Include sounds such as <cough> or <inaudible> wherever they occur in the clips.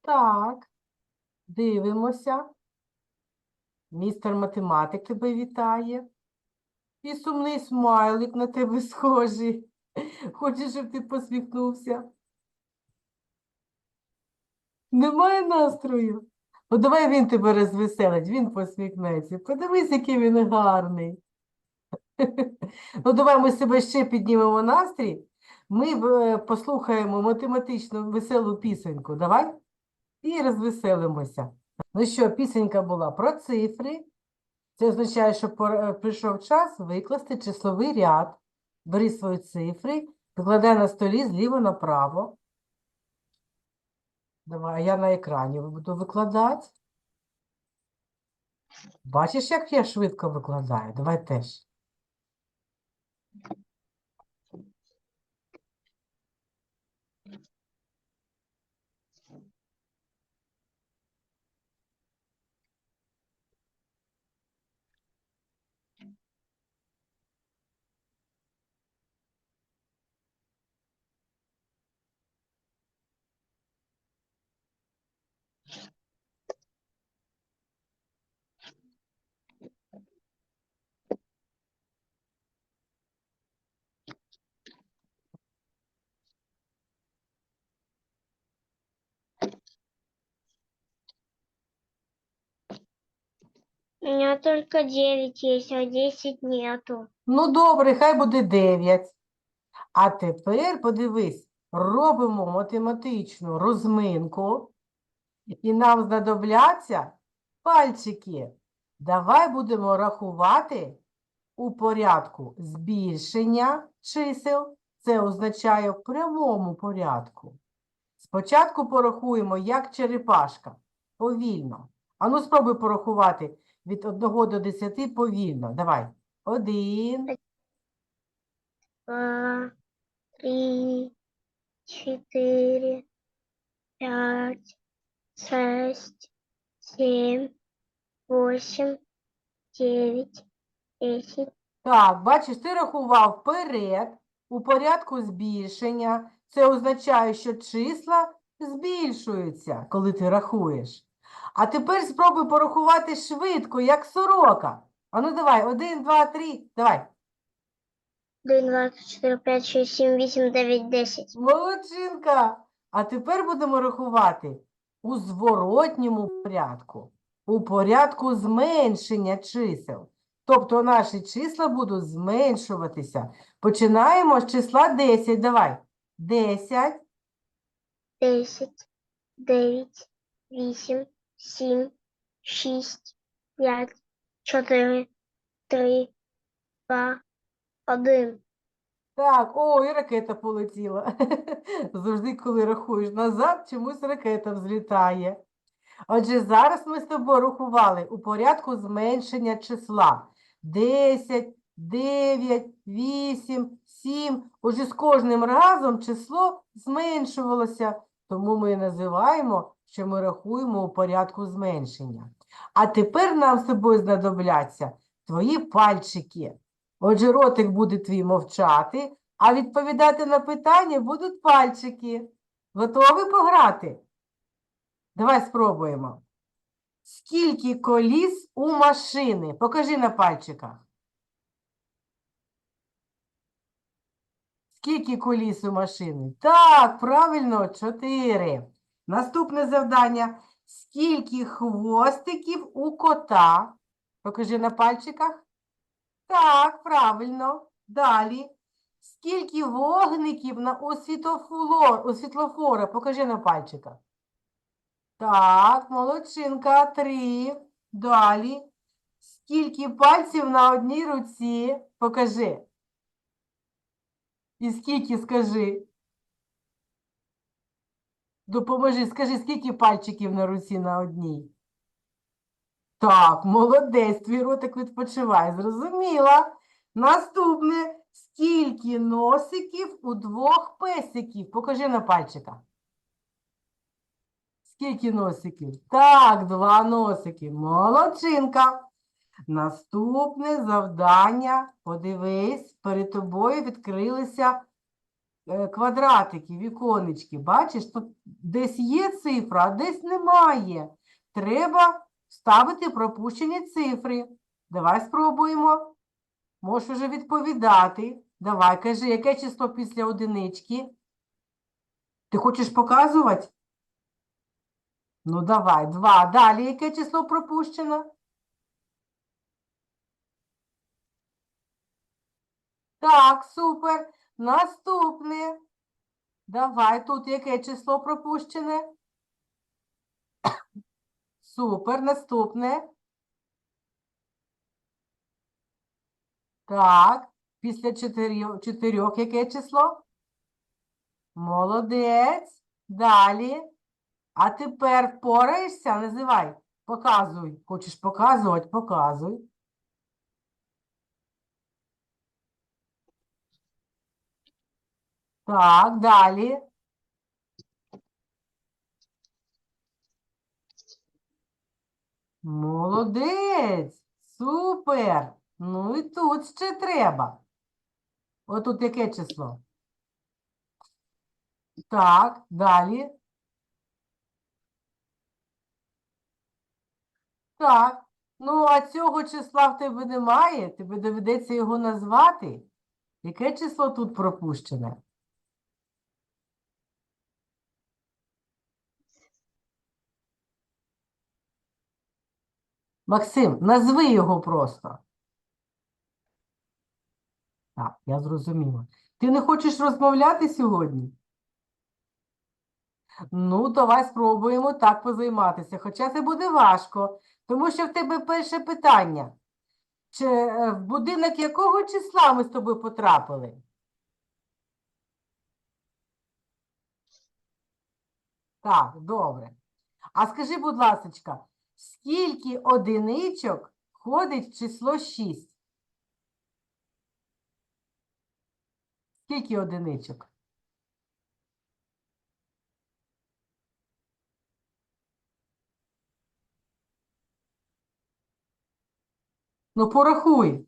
Так. Дивимося. Містер математик тебе вітає. І сумний смайлик на тебе схожий. Хоче, щоб ти посміхнувся. Немає настрою. Ну, давай він тебе розвеселить, він посміхнеться. Подивись, який він гарний. <laughs> Ну, давай ми себе ще піднімемо настрій. Ми е, послухаємо математичну веселу пісеньку. Давай і розвеселимося. Ну що, пісенька була про цифри. Це означає, що е, прийшов час викласти числовий ряд. Бери свої цифри, викладай на столі зліва направо. Давай, а я на екрані буду викладати. Бачиш, як я швидко викладаю? Давай теж. У меня только 9 есть, а 10 нету. Ну, добре, хай буде 9. А тепер подивись, робимо математичну розминку, і нам знадобляться пальчики. Давай будемо рахувати у порядку збільшення чисел. Це означає в прямому порядку. Спочатку порахуємо, як черепашка, повільно. Ану, спробуй порахувати від 1 до 10 повільно. Давай. Один. Два, три, четыре, пять, шесть, семь, восемь, девять, десять. Так, бачиш, ти рахував вперед у порядку збільшення. Це означає, що числа збільшуються, коли ти рахуєш. А тепер спробуй порахувати швидко, як сорока. Ану, давай, один, два, три, давай. Один, два, три, четыре, пять, шесть, семь, восемь, девять, десять. Молодчинка. А тепер будемо рахувати у зворотньому порядку, у порядку зменшення чисел. Тобто наші числа будуть зменшуватися. Починаємо з числа 10. Давай. 10, Десять, девять, вісім, сім, шість, п'ять, чотири, три, два, один. Так, о, і ракета полетіла. <laughs> Завжди, коли рахуєш назад, чомусь ракета взлітає. Отже, зараз ми з тобою рахували у порядку зменшення числа. 10, 9, 8, 7. Отже, з кожним разом число зменшувалося, тому ми називаємо, що ми рахуємо у порядку зменшення. А тепер нам з тобою знадобляться твої пальчики. Отже, ротик буде твій мовчати, а відповідати на питання будуть пальчики. Готові пограти? Давай спробуємо. Скільки коліс у машини? Покажи на пальчиках. Скільки коліс у машини? Так, правильно, чотири. Наступне завдання. Скільки хвостиків у кота? Покажи на пальчиках. Так, правильно. Далі. Скільки вогників на у у світлофора? Покажи на пальчиках. Так, молодчинка, три. Далі. Скільки пальців на одній руці? Покажи. І скільки скажи? Допоможи, скажи, скільки пальчиків на руці на одній? Так, молодець, твій ротик відпочиває, зрозуміла. Наступне, скільки носиків у двох песиків? Покажи на пальчиках. Скільки носиків? Так, два носики. Молодчинка. Наступне завдання. Подивись, перед тобою відкрилися квадратики, віконечки. Бачиш, тут десь є цифра, а десь немає. Треба ставити пропущені цифри. Давай спробуємо. Можеш уже відповідати. Давай, кажи, яке число після одинички? Ти хочеш показувати? Ну, давай, два. Далі яке число пропущено? Так, супер. Наступне. Давай, тут яке число пропущене? Супер, наступне. Так, після чотирьох, чотирьох яке число? Молодець. Далі. А тепер впораєшся? Називай. Показуй. Хочеш показувати? Показуй. Так, далі. Молодець. Супер. Ну і тут ще треба. Отут яке число? Так, далі. Так. Ну, а цього числа в тебе немає. Тобі доведеться його назвати. Яке число тут пропущене? Максим, назви його просто. Так, я зрозуміла. Ти не хочеш розмовляти сьогодні? Ну, давай спробуємо так позайматися, хоча це буде важко, тому що в тебе перше питання. Чи е, в будинок якого числа ми з тобою потрапили? Так, добре. А скажи, будь ласочка, скільки одиничок входить в число 6? Скільки одиничок? Ну, порахуй.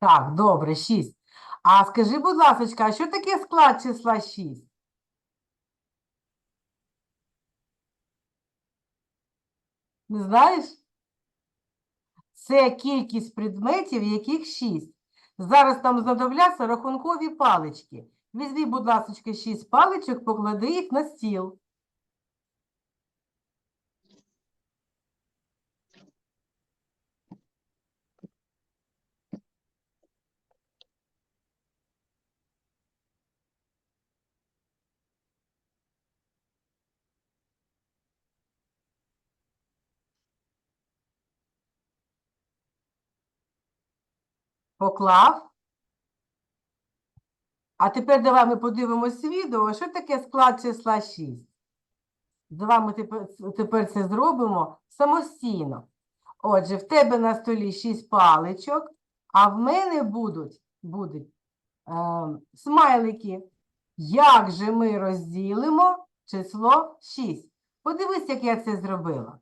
Так, добре, 6. А скажи, будь ласочка, а що таке склад числа 6? Не знаєш? Це кількість предметів, яких 6. Зараз нам знадобляться рахункові палички. Візьми, будь ласка, 6 паличок, поклади їх на стіл. Поклав. А тепер давай ми подивимось відео, що таке склад числа 6. Давай ми тепер, тепер це зробимо самостійно. Отже, в тебе на столі 6 паличок, а в мене будуть, будуть е, смайлики. Як же ми розділимо число 6? Подивись, як я це зробила.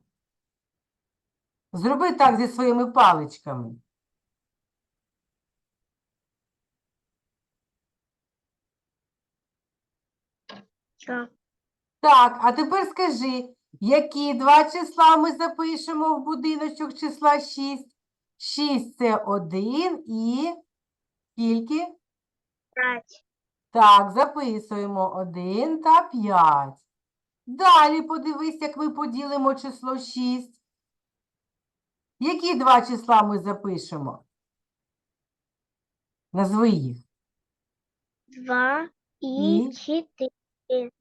Зроби так зі своїми паличками. Так. А тепер скажи, які два числа ми запишемо в будиночок числа 6? 6 це 1 і скільки? 5. Так, записуємо 1 та 5. Далі подивись, як ми поділимо число 6. Які два числа ми запишемо? Назви їх. 2 і І? 4.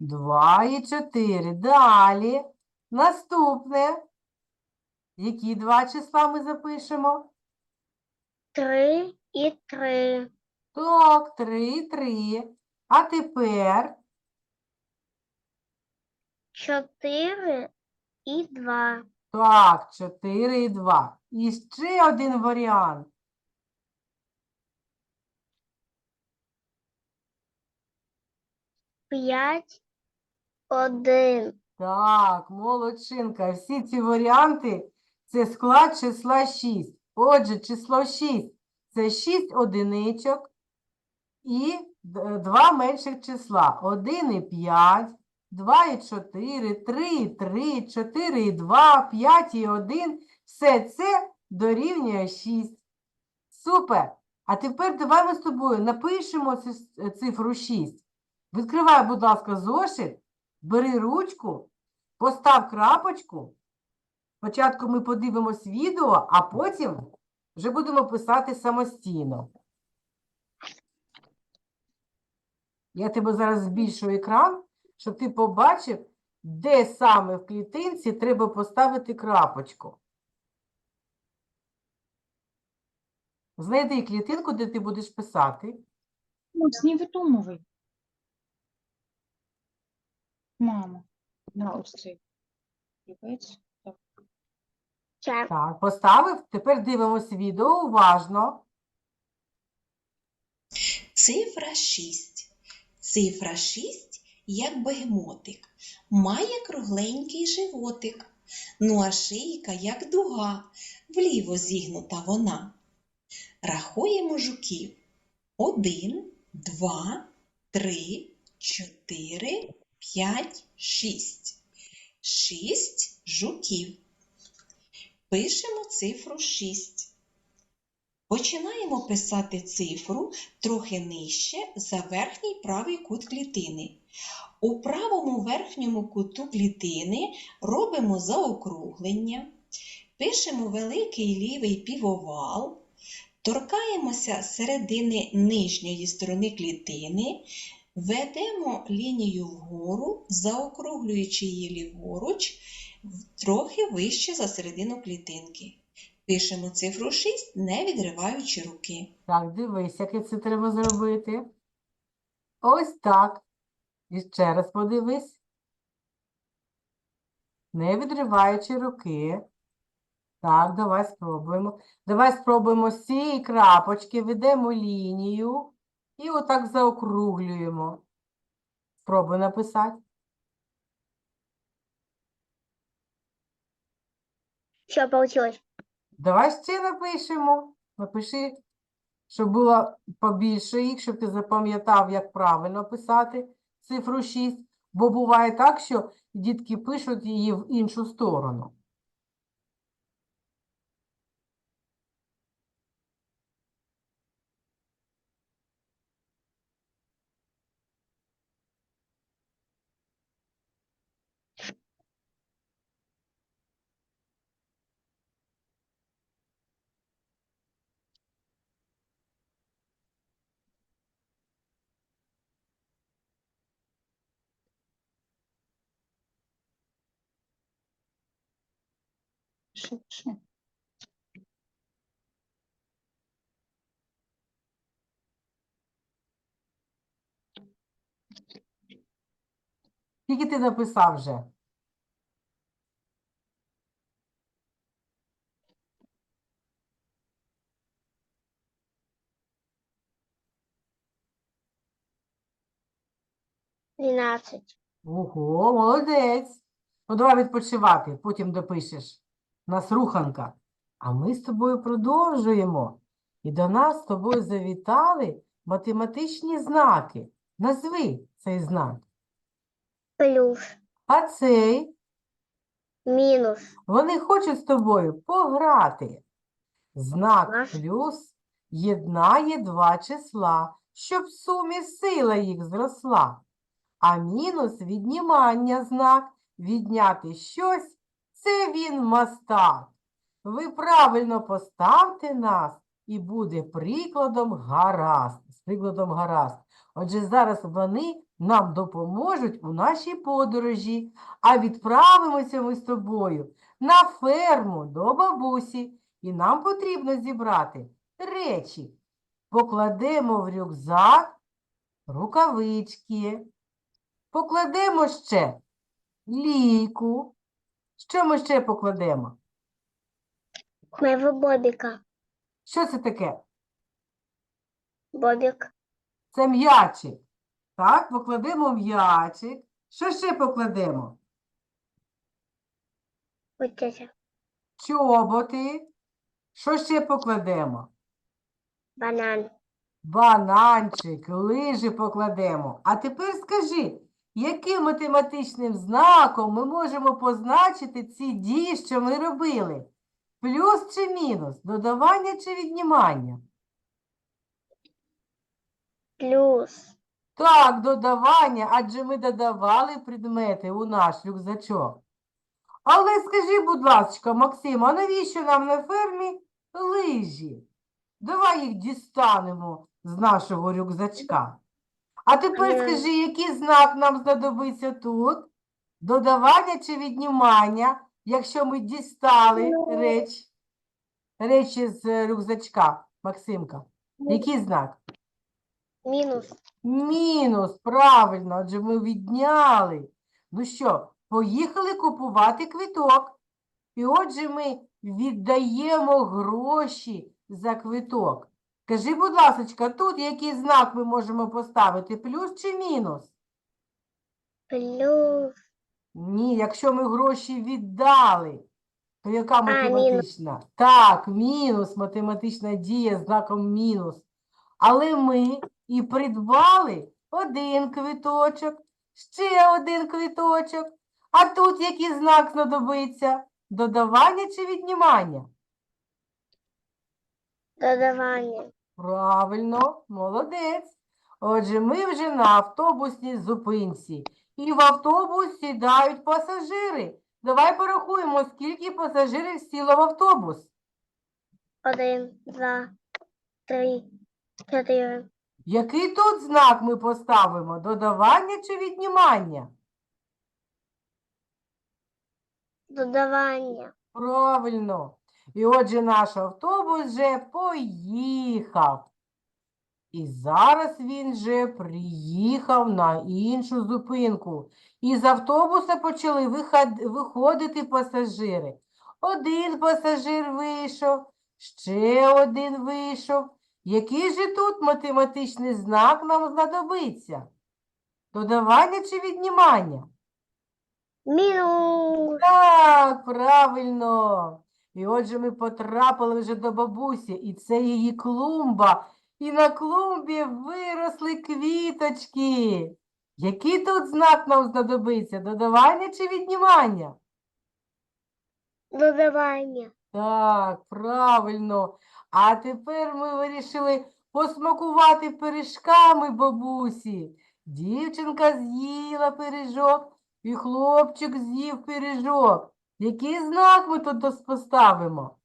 Два і чотири. Далі. Наступне. Які два числа ми запишемо? Три і три. Так, три і три. А тепер. Чотири і два. Так, чотири і два. І ще один варіант. П'ять, один. Так, молодчинка. Всі ці варіанти це склад числа 6. Отже, число 6 це 6 одиничок і два менших числа. 1 і 5, 2 і 4, 3 і 3, 4 і 2, 5 і 1. Все це дорівнює 6. Супер! А тепер давай ми з тобою напишемо цифру 6. Відкривай, будь ласка, зошит. Бери ручку, постав крапочку. Спочатку ми подивимось відео, а потім вже будемо писати самостійно. Я тебе зараз збільшую екран, щоб ти побачив, де саме в клітинці треба поставити крапочку. Знайди клітинку, де ти будеш писати. Макс, не видумывай. Мама, на ось цей. Так. Так, поставив. Тепер дивимось відео уважно. Цифра 6. Цифра 6, як бегемотик, має кругленький животик. Ну а шийка, як дуга, вліво зігнута вона. Рахуємо жуків. Один, два, три, чотири, п'ять, шість. Шість жуків. Пишемо цифру 6. Починаємо писати цифру трохи нижче за верхній правий кут клітини. У правому верхньому куту клітини робимо заокруглення, пишемо великий лівий півовал, торкаємося середини нижньої сторони клітини, ведемо лінію вгору, заокруглюючи її ліворуч, трохи вище за середину клітинки. Пишемо цифру 6, не відриваючи руки. Так, дивись, як це треба зробити. Ось так. І ще раз подивись. Не відриваючи руки. Так, давай спробуємо. Давай спробуємо з цієї крапочки, ведемо лінію і отак заокруглюємо. Спробуй написати. Все получилось. Давай ще напишемо. Напиши, щоб було побільше їх, щоб ти запам'ятав, як правильно писати цифру 6. Бо буває так, що дітки пишуть її в іншу сторону. Пиши, пиши. Скільки ти написав вже? Двенадцать. Ого, молодець. Ну, давай відпочивати, потім допишеш. У нас руханка. А ми з тобою продовжуємо. І до нас з тобою завітали математичні знаки. Назви цей знак. Плюс. А цей Минус. Вони хочуть з тобою пограти. Знак Наш- плюс єднає два числа, щоб в сумі сила їх зросла. А мінус віднімання знак, відняти щось, це він мастак. Ви правильно поставте нас і буде прикладом гаразд. З прикладом гаразд. Отже, зараз вони нам допоможуть у нашій подорожі, а відправимося ми з тобою на ферму до бабусі, і нам потрібно зібрати речі. Покладемо в рюкзак рукавички, покладемо ще лійку. Що ми ще покладемо? Моего Бобика. Що це таке? Бобик. Це м'ячик. Так, покладемо м'ячик. Що ще покладемо? Вот. Чоботи. Що ще покладемо? Банан. Бананчик, лижі покладемо. А тепер скажи, яким математичним знаком ми можемо позначити ці дії, що ми робили? Плюс чи мінус? Додавання чи віднімання? Плюс. Так, додавання, адже ми додавали предмети у наш рюкзачок. Але скажи, будь ласка, Максим, а навіщо нам на фермі лижі? Давай їх дістанемо з нашого рюкзачка. А тепер Е. скажи, який знак нам знадобиться тут? Додавання чи віднімання, якщо ми дістали Ну. реч, речі з рюкзачка, Максимка? Який знак? Мінус. Мінус, правильно, адже ми відняли. Ну що, поїхали купувати квиток. І отже, ми віддаємо гроші за квиток. Кажи, будь ласка, тут який знак ми можемо поставити? Плюс чи мінус? Плюс. Ні, якщо ми гроші віддали, то яка мінус. математична? Так, мінус, математична дія з знаком мінус. Але ми і придбали один квиточок, ще один квиточок. А тут який знак знадобиться? Додавання чи віднімання? Додавання. Правильно, молодець. Отже, ми вже на автобусній зупинці. І в автобус сідають пасажири. Давай порахуємо, скільки пасажирів сіло в автобус. Один, два, три, чотири. Який тут знак ми поставимо? Додавання чи віднімання? Додавання. Правильно. І отже, наш автобус вже поїхав. І зараз він вже приїхав на іншу зупинку. І з автобуса почали виходити пасажири. Один пасажир вийшов, ще один вийшов. Який же тут математичний знак нам знадобиться? Додавання чи віднімання? Мінус. Так, правильно. І отже, ми потрапили вже до бабусі, і це її клумба. І на клумбі виросли квіточки. Який тут знак нам знадобиться? Додавання чи віднімання? Додавання. Так, правильно. А тепер ми вирішили посмакувати пиріжками бабусі. Дівчинка з'їла пиріжок, і хлопчик з'їв пиріжок. Який знак ми тут поставимо?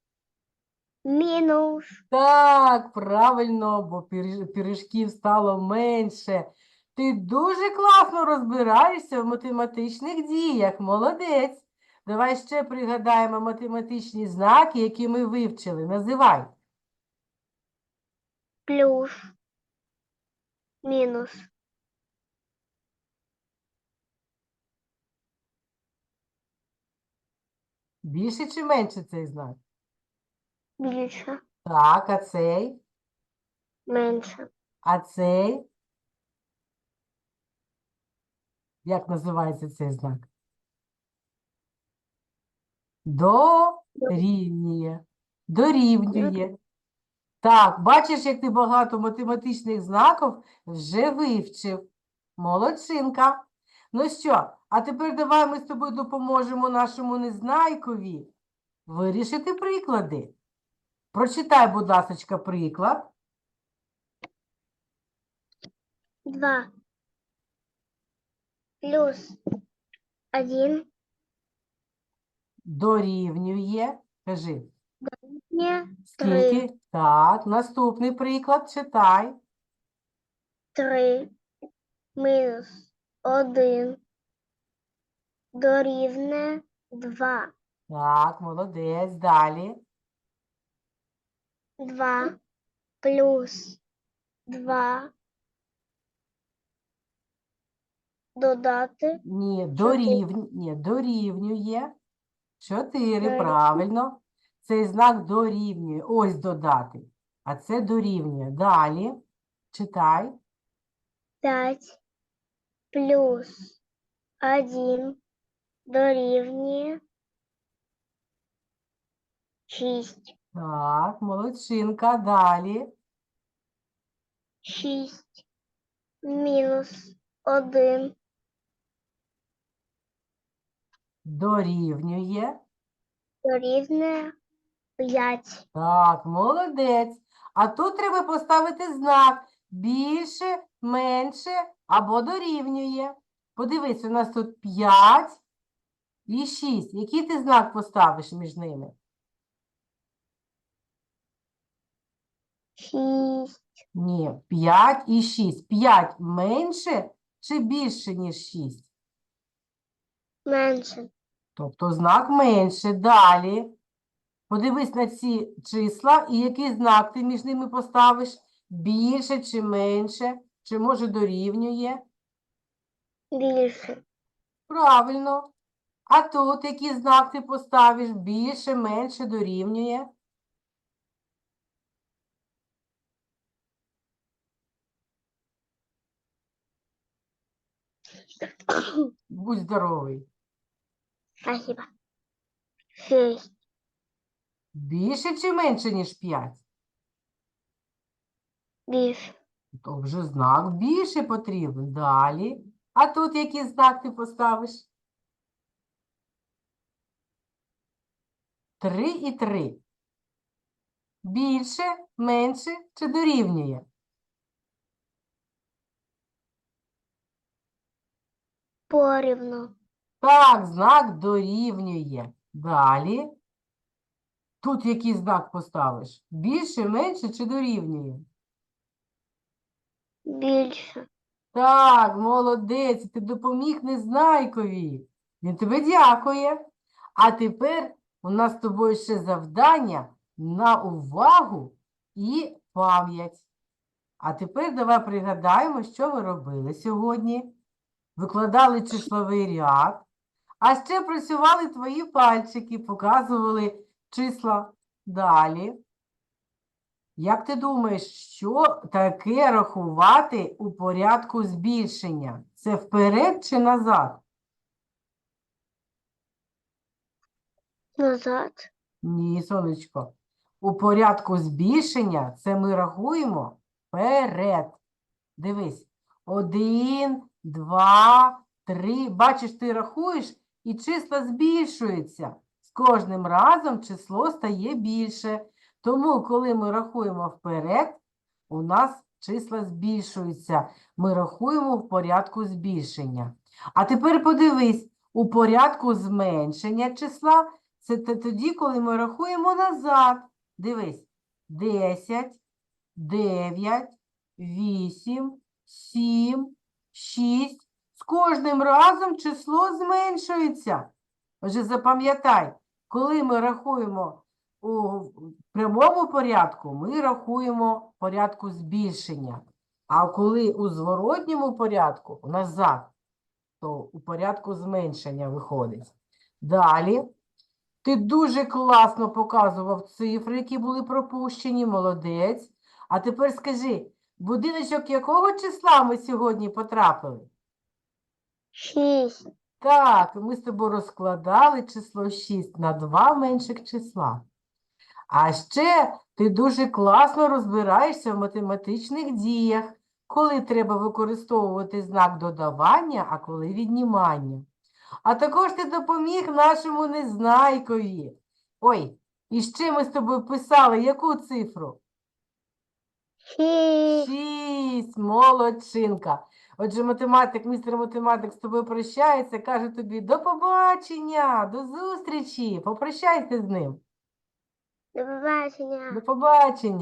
Мінус. Так, правильно, бо пиріж- пиріжків стало менше. Ти дуже класно розбираєшся в математичних діях. Молодець. Давай ще пригадаємо математичні знаки, які ми вивчили. Називай. Плюс. Мінус. Більше чи менше цей знак? Більше. Так, а цей? Менше. А цей? Як називається цей знак? Дорівнює. Дорівнює. Так, бачиш, як ти багато математичних знаків вже вивчив. Молодчинка. Ну що, а тепер давай ми з тобою допоможемо нашому незнайкові вирішити приклади. Прочитай, будь ласка, приклад. Два. Плюс. Один. Дорівнює. Кажи, Не. Три. Так, наступний приклад читай. Три. Мінус. Один. Дорівне. Два. Так, молодець. Далі. Два. Плюс. Два. Додати. Ні, дорівнює. Ні, дорівнює. Чотири, Дорівнює. правильно. Цей знак дорівнює. Ось додати. А це дорівнює. Далі. Читай. П'ять. плюс один дорівнює шість. Так, молодчинка. Далі. Шість мінус один Дорівнює. дорівнює п'ять. Так, молодець. А тут треба поставити знак більше, менше або дорівнює. Подивись, у нас тут 5 і 6. Який ти знак поставиш між ними? Шість Ні, 5 і 6. 5 менше чи більше, ніж 6? менше. Тобто знак менше. Далі. Подивись на ці числа і який знак ти між ними поставиш? Більше чи менше? Чи може дорівнює? Більше. Правильно. А тут який знак ти поставиш? Більше, менше дорівнює? Будь здоровий. Спасибо. Шість Більше чи менше, ніж 5? більше. То вже знак більше потрібен. Далі. А тут який знак ти поставиш? Три і три. Більше, менше чи дорівнює? Порівну. Так, знак дорівнює. Далі. Тут який знак поставиш? Більше, менше чи дорівнює? Більше. Так, молодець, ти допоміг Незнайкові. Він тебе дякує. А тепер у нас з тобою ще завдання на увагу і пам'ять. А тепер давай пригадаємо, що ми робили сьогодні. Викладали числовий ряд, а ще працювали твої пальчики, показували числа далі. Як ти думаєш, що таке рахувати у порядку збільшення? Це вперед чи назад? Назад. Ні, сонечко. У порядку збільшення це ми рахуємо вперед. Дивись. Один, два, три. Бачиш, ти рахуєш, і числа збільшуються. З кожним разом число стає більше. Тому, коли ми рахуємо вперед, у нас числа збільшуються. Ми рахуємо в порядку збільшення. А тепер подивись, у порядку зменшення числа це тоді, коли ми рахуємо назад. Дивись, 10, 9, 8, 7, 6. З кожним разом число зменшується. Отже, запам'ятай, коли ми рахуємо у прямому порядку, ми рахуємо порядку збільшення. А коли у зворотньому порядку, назад, то у порядку зменшення виходить. Далі. Ти дуже класно показував цифри, які були пропущені, молодець. А тепер скажи, будиночок якого числа ми сьогодні потрапили? Шість. Так, ми з тобою розкладали число 6 на два менших числа. А ще ти дуже класно розбираєшся в математичних діях, коли треба використовувати знак додавання, а коли віднімання. А також ти допоміг нашому незнайкові. Ой, і ще ми з тобою писали яку цифру? Шість. Шість, молодчинка. Отже, математик, містер математик з тобою прощається, каже тобі до побачення, до зустрічі. Попрощайся з ним. До побачення. До побачення.